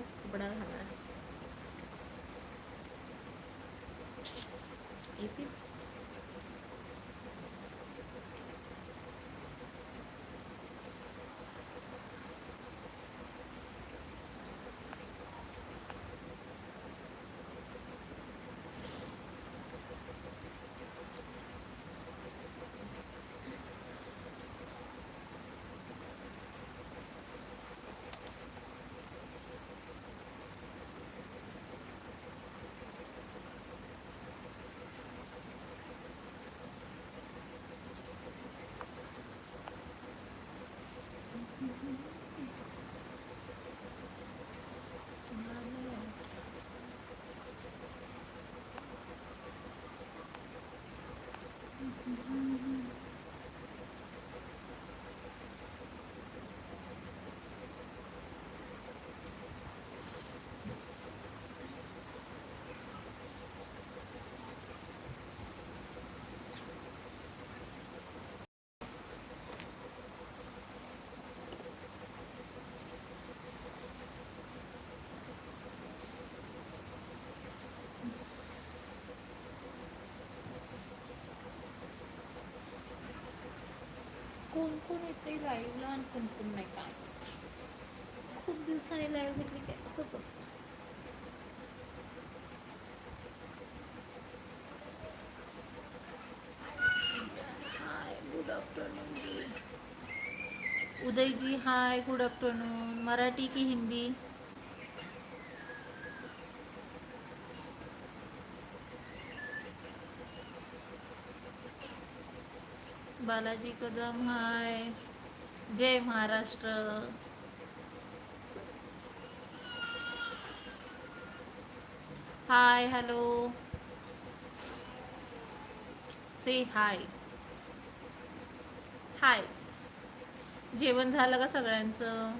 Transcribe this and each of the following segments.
कपडा घाला येतील? कोण कोण येते लाईव्हला आणि कोण कोण नाही काय. खूप दिवसांनी लाईव्ह घेतली काय असंच असतं. Hi good afternoon ji Uday ji hi good afternoon Marathi की हिंदी? बालाजी कदम हाय. जय महाराष्ट्र. Hi hello. से हाय हाय जेवण झालं का सगळ्यांचं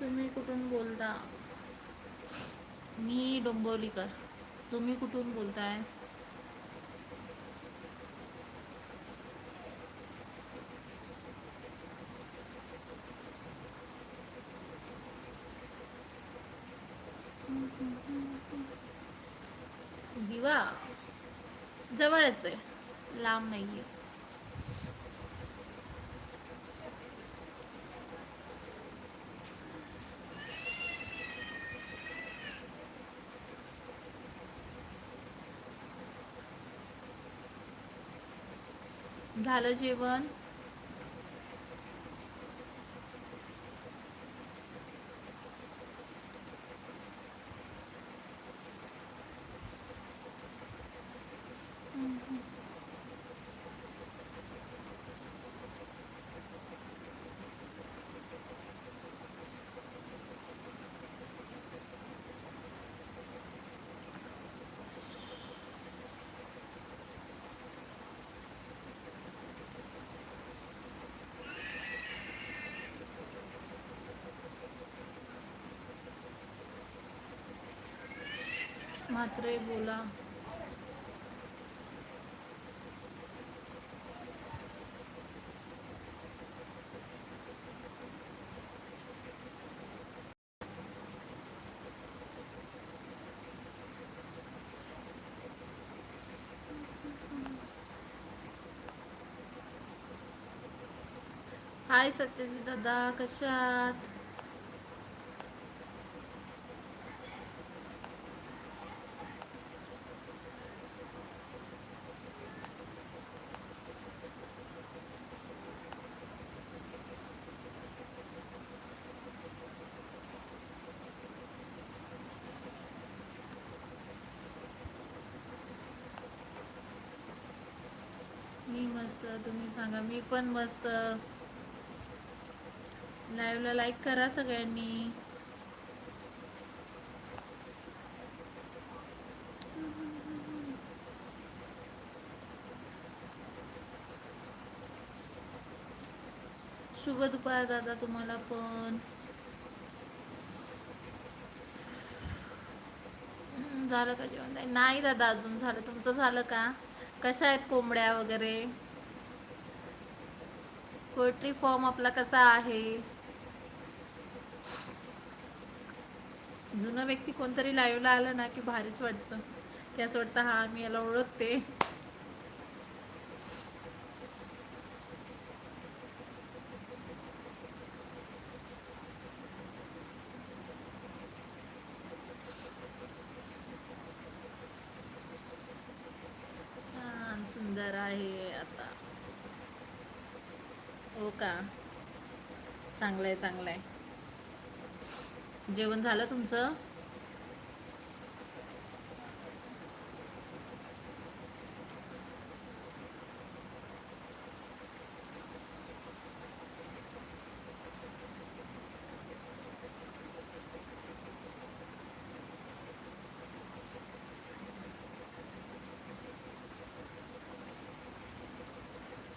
तुम्ही कुठून बोलता? मी डोंबिवलीकर. तुम्ही कुठून बोलताय? दिवा. जवळच आहे. लांब नाहीये. झालं जेवण. मात्रे बोला हाय सत्यजित दादा कशात मी मस्त तुम्ही सांगा मी पण मस्त. लाईव्हला लाईक करा सगळ्यांनी. शुभ दुपार दादा तुम्हाला पण. झालं का जेवण? नाही दादा अजून झालं. तुमचं झालं का? कशा आहेत कोंबड्या वगैरे? पोल्ट्री फॉर्म आपला कसा आहे? जुना व्यक्ती कोणतरी लाईव्हला आलं ना की भारीच वाटतं. की असं वाटतं हा मी याला ओळखते छान सुंदर आहे आता हो का? चांगलं आहे चांगलं आहे जेवण झालं तुमचं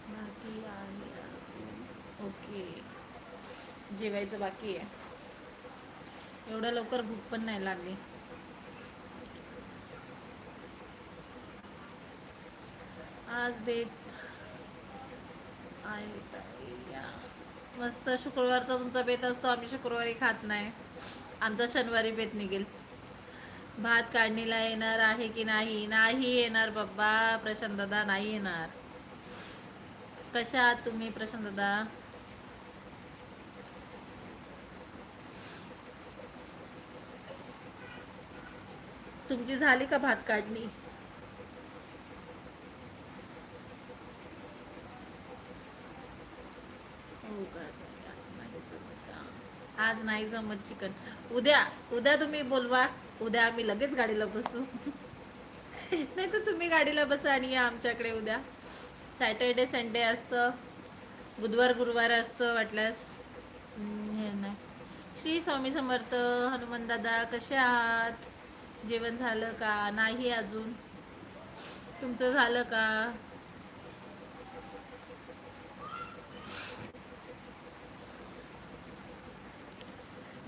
बाकी आहे अजून. ओके जेवायचं बाकी आहे. एवढ्या लवकर भूक पण नाही लागली. आज बेत मस्त शुक्रवारचा तुमचा बेत असतो आम्ही शुक्रवारी खात नाही. आमचा शनिवारी बेत निघेल. भात काढणीला येणार आहे की नाही? नाही येणार बाबा. प्रशांत दादा नाही येणार. कशा आहात तुम्ही प्रशांत दादा? तुमची झाली का भात काढणी? हो का? नाही आज नाही जमत चिकन. उद्या उद्या तुम्ही बोलवा. उद्या आम्ही लगेच गाडीला बसू. नाही तर तुम्ही गाडीला बसा आणि या आमच्याकडे उद्या. सॅटर्डे संडे असतं. बुधवार गुरुवार असतं वाटल्यास. हे नाही. श्री स्वामी समर्थ हनुमान दादा कसे आहात? जेवण झालं का? नाही अजून. तुमचं झालं का?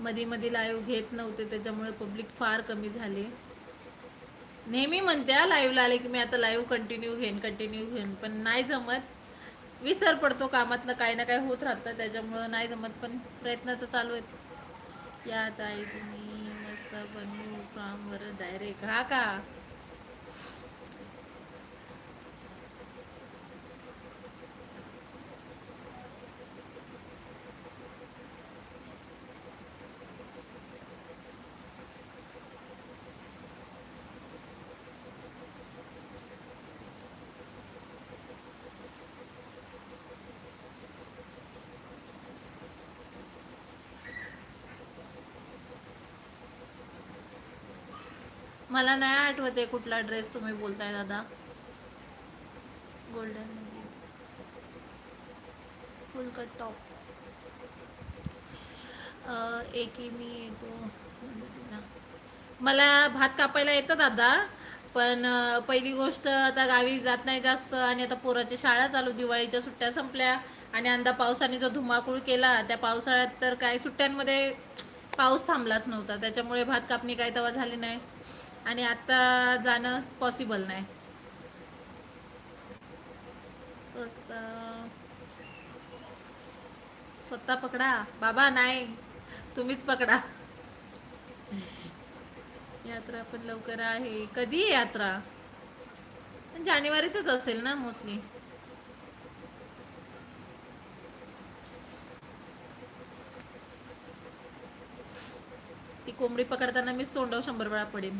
मध्ये मध्ये लाईव्ह घेत नव्हते त्याच्यामुळे पब्लिक फार कमी झाले. नेहमी म्हणते लाईव्हला आले की मी आता लाईव्ह कंटिन्यू घेईन कंटिन्यू घेईन. पण नाही जमत. विसर पडतो कामातनं काही ना काही होत राहतं त्याच्यामुळं नाही जमत पण प्रयत्न तर चालू आहेत. या ताई तुम्ही मस्त पण बरं डायरेक्ट हा का? मला नाही आठवत आहे कुठला ड्रेस तुम्ही बोलताय दादा. गोल्डन फुल कट टॉप एकी मी येतो. मला भात कापायला येतं दादा. पण पहिली गोष्ट आता गावी जात नाही जास्त आणि आता पोराची शाळा चालू दिवाळीच्या सुट्ट्या संपल्या आणि अंदा पावसाने जो धुमाकूळ केला त्या पावसाळ्यात तर काय सुट्ट्यांमध्ये पाऊस थांबलाच नव्हता. त्याच्यामुळे भात कापणी काही तेव्हा झाली नाही. आणि आता जाणं पॉसिबल नाही. स्वस्त. स्वतः पकडा. बाबा नाही. तुम्हीच पकडा. यात्रा पण लवकर आहे. कधी यात्रा? जानेवारीतच असेल ना मोस्टली. ती कोंबडी पकडताना मीच तोंडावर शंभर वेळा पडेन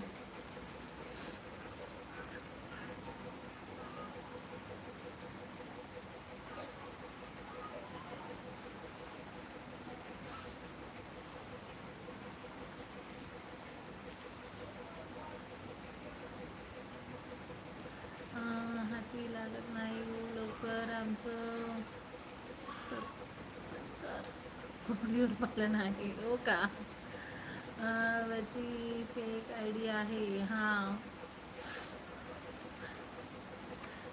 अं, हाती लागत नाही हो लवकर आमचं सरपंचार मला नाही हो का? अं, फेक आय डी आहे हां.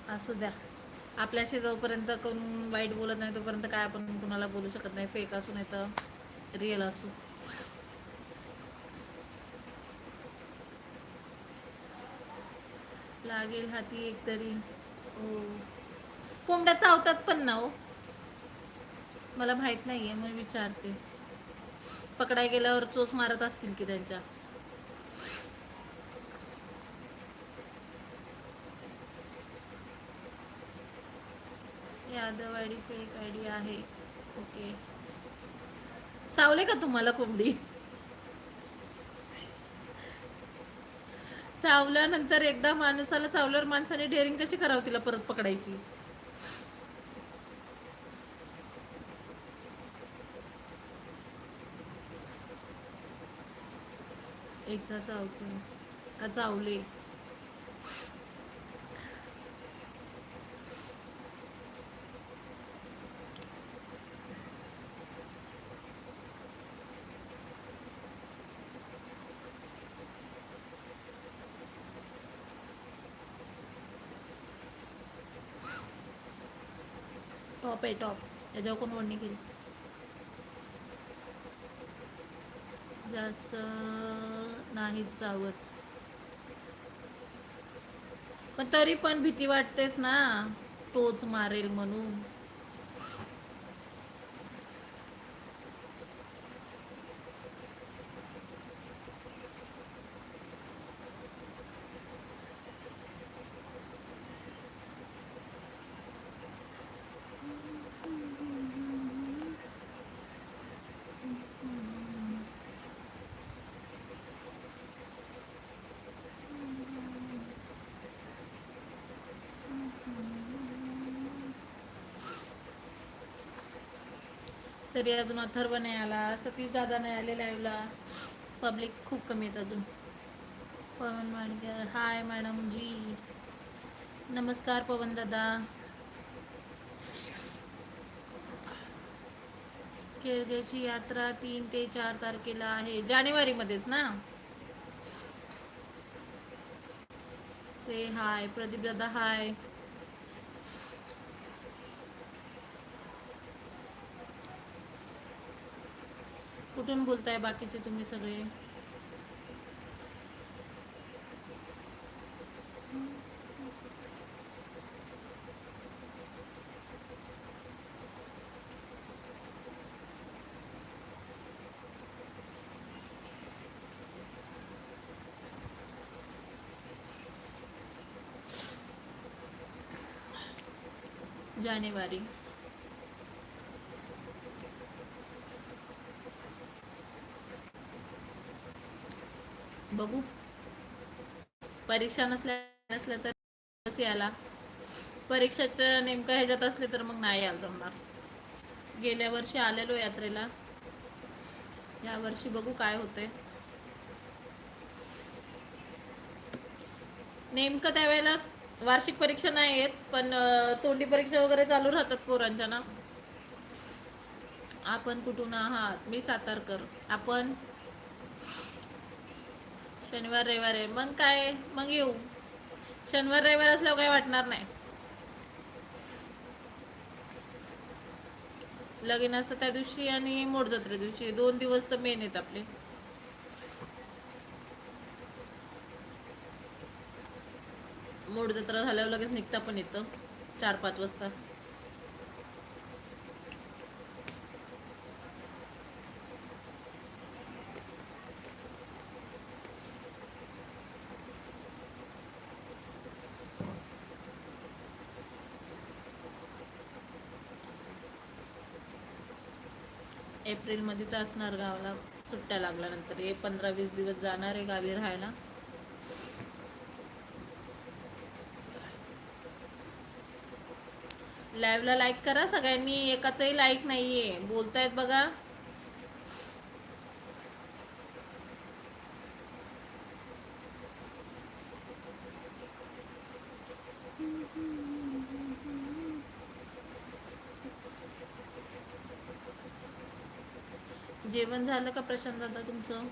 असू द्या. आपल्याशी जोपर्यंत कोण वाईट बोलत नाही तोपर्यंत काय आपण कुणाला बोलू शकत नाही. फेक असू नाही तर रिअल असू. लागेल हाती एक तरी हो. कोंबड्या चावतात पण ना हो. मला माहीत नाहीये मग विचारते. पकडाय गेल्यावर चोच मारत असतील की त्यांच्या? यादव आयडी फेक आयडी आहे. ओके. चावले का तुम्हाला कोंबडी? चावल्यानंतर एकदा माणसाला चावल्यावर माणसाने डेअरिंग कशी करावं तिला परत पकडायची? एकदा चावते. का चावले? टॉप आहे टॉप याच्यावर कोण ओढणी केली? जास्त नाहीच जावत पण तरी पण भीती वाटतेच ना. टोच मारेल म्हणून. तरी अजून अथर्व नाही आला सतीश दादा नाही आले लाईव्हला पब्लिक खूप कमी आहेत अजून. Pawan Mankar hi madam ji. नमस्कार पवन दादा. केळगेची यात्रा तीन ते चार तारखेला आहे. जानेवारीमध्येच ना? से हाय प्रदीप दादा हाय कुठून बोलताय बाकीचे तुम्ही सगळे? जानेवारी. बघू. परीक्षा नसल्या नसल्या तर कसं याला परीक्षेच्या नेमकं ह्याच्यात असले तर मग नाही यायला जमणार. गेल्या वर्षी आलेलो यात्रेला. या वर्षी बघू काय होतंय. नेमकं त्यावेळेला वार्षिक परीक्षा नाही येत पण तोंडी परीक्षा वगैरे चालू राहतात पोरांच्या ना. आपण कुठून आहात? मी सातारकर. आपण शनिवार रविवार आहे. मग काय? मग येऊ. शनिवार रविवार असल्यावर काही वाटणार नाही. लगीन असतं त्या दिवशी आणि मोडजत्रे दिवशी. दोन दिवस तर मेन आहेत आपले. मोड जत्रा झाल्यावर लगेच निघता पण येतं. चार पाच वाजता. एप्रिलमध्ये तर असणार गावाला सुट्ट्या लागल्यानंतर. हे पंधरा वीस दिवस जाणार आहे गावी राहायला. लाईव्हला लाईक करा सगळ्यांनी. एकाचंही लाईक नाहीये. बोलतायत बघा. जेवण झालं का प्रशांत दादा तुमचं?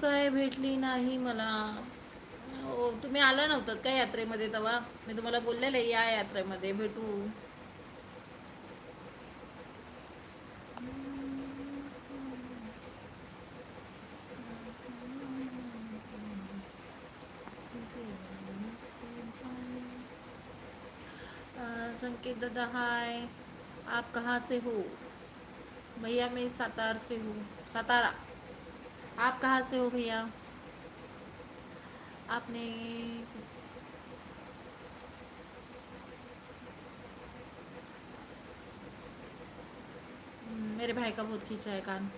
काय भेटली नाही मला. हो, तुम्ही आला नव्हतात का यात्रेमध्ये तेव्हा? मी तुम्हाला बोललेले या यात्रेमध्ये भेटू. संकेत दादा, हाय. आप कहाँ से हो? भैया, मैं सातार से हूँ. सातारा. आप कहाँ से हो भैया? आपने मेरे भाई का बहुत खींचा है कान।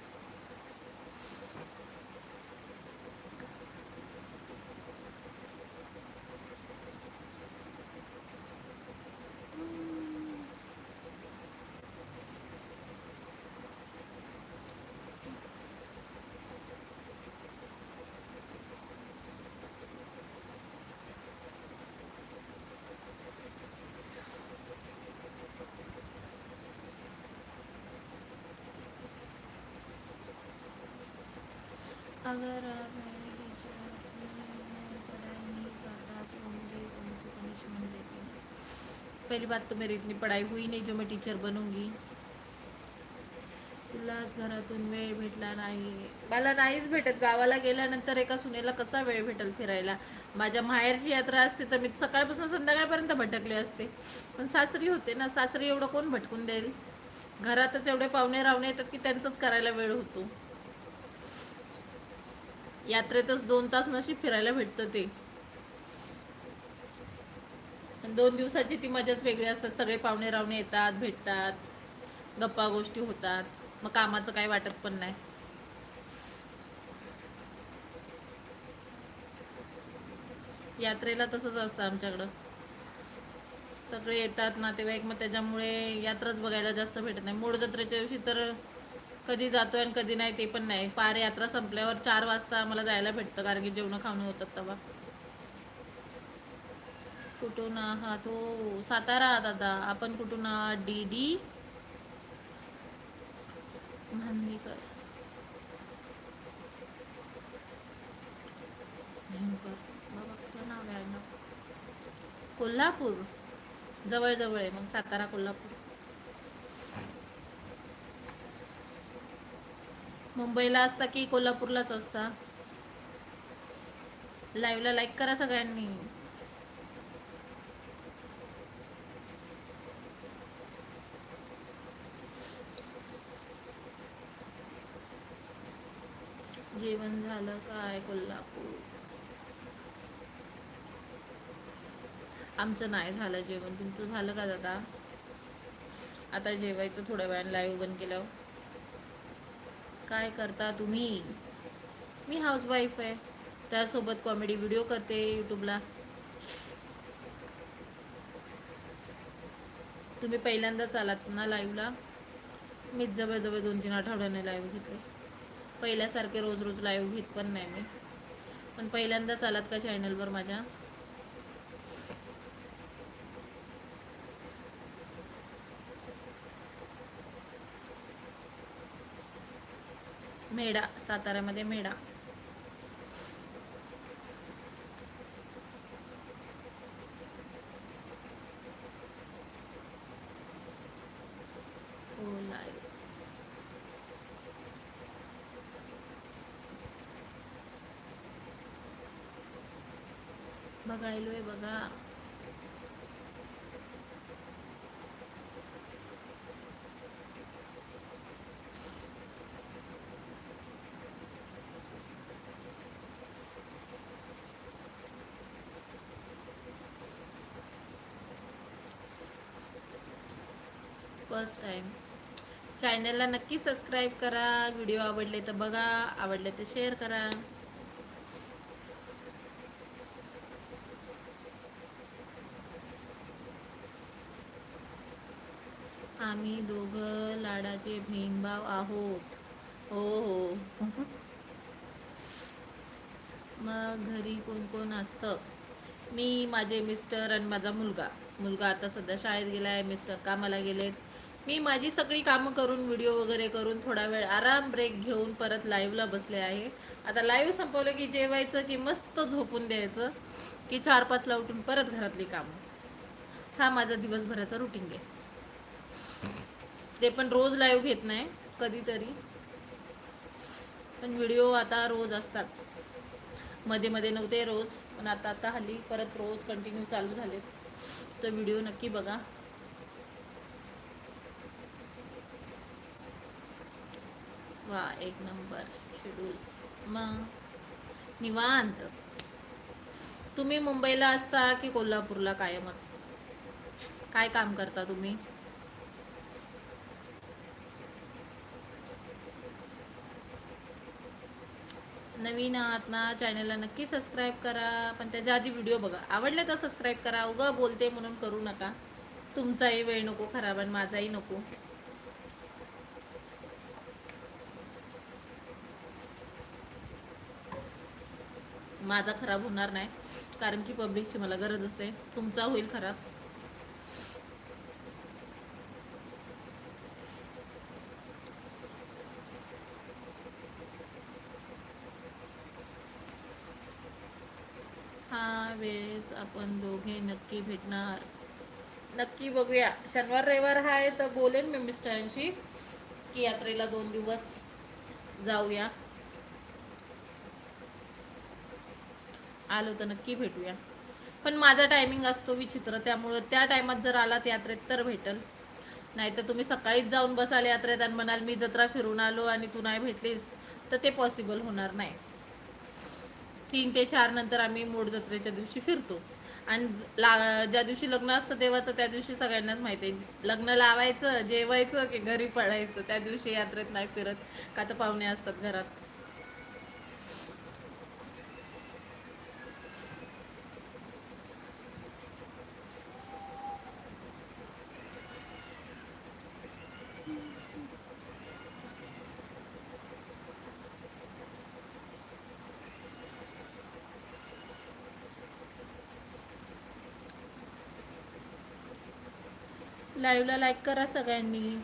अगर आप मेरे टीचर मैं पढ़ाई नहीं करता तो मुझे कौन सी पनिशमेंट देती पहली बात तो मेरी इतनी पढ़ाई हुई नहीं जो मैं टीचर बनूंगी। तुलाच घरातून वेळ भेटला नाही. मला नाहीच भेटत. गावाला गेल्यानंतर एका सुनेला कसा वेळ भेटेल फिरायला? माझ्या माहेरची यात्रा असते तर मी सकाळपासून संध्याकाळपर्यंत भटकले असते. पण सासरी होते ना सासरी एवढं कोण भटकून देईल? घरातच एवढे पाहुणे रावणे येतात की त्यांचंच करायला वेळ होतो. यात्रेतच दोन तास नशीब फिरायला भेटतं ते. दोन दिवसाची ती मजाच वेगळी असतात. सगळे पाहुणे रावणे येतात भेटतात. गप्पा गोष्टी होतात. मग कामाचं काही वाटत पण नाही. यात्रेला तसंच असतं आमच्याकडं. सगळे येतात नातेवाईक. मग त्याच्यामुळे यात्राच बघायला जास्त भेटत नाही. मूळ जत्रेच्या दिवशी तर कधी जातोय आणि कधी नाही ते पण नाही. पार यात्रा संपल्यावर चार वाजता आम्हाला जायला भेटतं कारण की जेवण खावणं होतात तेव्हा कुठून आहात? हो सातारा दादा. आपण कुठून आहात? D D? मांदीकर कोल्हापूर. जवळ जवळ आहे मग सातारा कोल्हापूर. मुंबईला असता की कोल्हापूरलाच असता? लाईव्हला लाईक करा सगळ्यांनी. जेवण झालं काय कोल्हापूर? आमचं नाही झालं जेवण. तुमचं झालं का दादा? आता जेवायचं थोड्या वेळाने लाईव्ह बंद केलं काय करता तुम्ही? मी हाऊसवाईफ आहे. त्यासोबत कॉमेडी व्हिडिओ करते यूट्यूबला तुम्ही पहिल्यांदाच आलात ना लाईव्हला मीच जवळजवळ दोन तीन आठवड्याने लाईव्ह घेतले. पहिल्यासारखे रोज रोज लाईव्ह घेत पण नाही मी. पण पहिल्यांदाच आलात का चॅनलवर माझ्या? मेढा साताऱ्यामध्ये मेढा. हो बघायलोय बघा. फर्स्ट टाइम चॅनलला नक्की सबस्क्राईब करा. व्हिडिओ आवडले तर बघा. आवडले तर शेअर करा. आम्ही दोघं लाडाचे भीमभाव आहोत. हो हो. मग घरी कोण कोण असतं? मी माझे मिस्टर आणि माझा मुलगा. मुलगा आता सध्या शाळेत गेला आहे मिस्टर कामाला गेलेत. मी माझी सगळी कामं करून व्हिडिओ वगैरे करून थोडा वेळ आराम ब्रेक घेऊन परत लाईव्हला बसले आहे. आता लाईव्ह संपवलं की जेवायचं की मस्त झोपून द्यायचं की चार पाचला उठून परत घरातली कामं. हा माझा दिवसभराचा रुटीन आहे. ते पण रोज लाईव्ह घेत नाही कधीतरी. पण व्हिडिओ आता रोज असतात. मध्ये मध्ये नव्हते रोज पण आता आता हल्ली परत रोज कंटिन्यू चालू झालेत. तर व्हिडिओ नक्की बघा. वा एक नंबर शेड्यूल मग निवांत. तुम्ही मुंबईला असता की कोल्हापूरला कायमच? काय काम करता तुम्ही? नवीन आहात ना चॅनलला नक्की सबस्क्राईब करा. पण त्याच्या आधी व्हिडिओ बघा. आवडले तर सबस्क्राईब करा. उगा बोलते म्हणून करू नका. तुमचाही वेळ नको खराब आणि माझाही नको. माझा खराब होणार नाही. कारण की पब्लिकची मला गरज असते. तुमचा होईल खराब. हा वेळेस आपण दोघे नक्की भेटणार. नक्की बघूया. शनिवार रविवार आहे तर बोलेन मी मिस्टरांशी. की यात्रेला दोन दिवस जाऊया. आलो तर नक्की भेटूया. पण माझा टायमिंग असतो विचित्र त्यामुळं त्या टायमात जर आलात यात्रेत तर भेटल. नाही तर तुम्ही सकाळीच जाऊन बसाल यात्रेत आणि म्हणाल मी जत्रा फिरून आलो आणि तू नाही भेटलीस तर ते पॉसिबल होणार नाही. तीन ते चार नंतर आम्ही मोड जत्रेच्या दिवशी फिरतो. आणि ला ज्या दिवशी लग्न असतं देवाचं त्या दिवशी सगळ्यांनाच माहिती आहे. लग्न लावायचं जेवायचं की घरी पडायचं त्या दिवशी यात्रेत नाही फिरत. का तर पाहुणे असतात घरात. लाईव्हला लाईक करा सगळ्यांनी.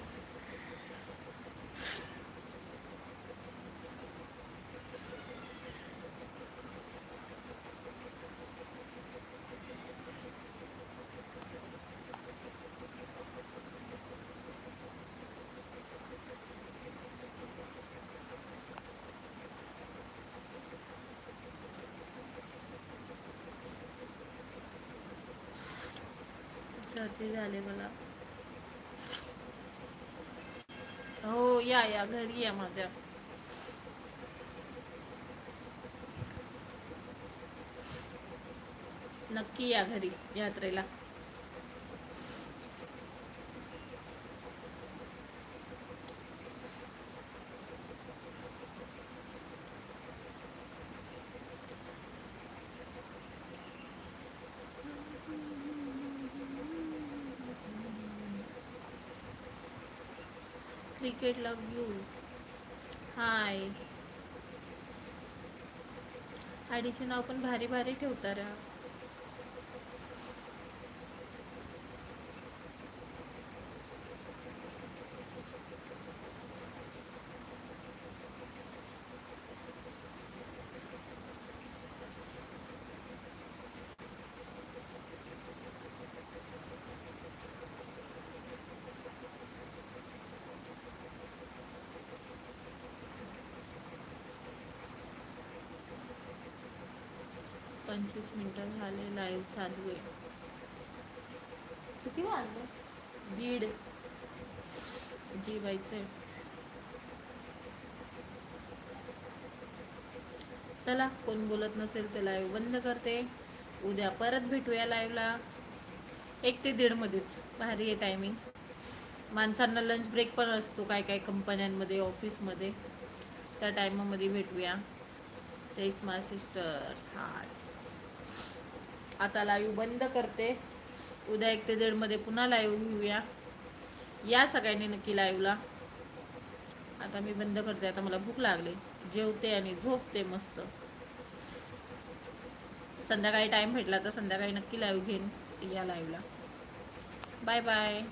सर्दी झाले मला. हो या या घरी या माझ्या. नक्की या घरी यात्रेला. Cricket love you. हाय. आडीचे नाव पण भारी भारी ठेवता रा. पंचवीस मिनटं झाले लाईव्ह चालू आहे. किती वाजले? दीड. जेवायचंय. चला कोण बोलत नसेल ते लाईव्ह बंद करते. उद्या परत भेटूया लाईव्हला एक ते दीडमध्येच भारी आहे टायमिंग माणसांना लंच ब्रेक पण असतो काय काय कंपन्यांमध्ये ऑफिसमध्ये त्या टायमामध्ये भेटूया. तेच माय सिस्टर हार्ट्स आता लाईव्ह बंद करते. उद्या एक ते दीडमध्ये पुन्हा लाईव्ह घेऊया. या सगळ्यांनी नक्की लाईव्हला. आता मी बंद करते आता मला भूक लागली. जेवते आणि झोपते मस्त. संध्याकाळी टाईम भेटला तर संध्याकाळी नक्की लाईव्ह घेईन या लाईव्हला. Bye bye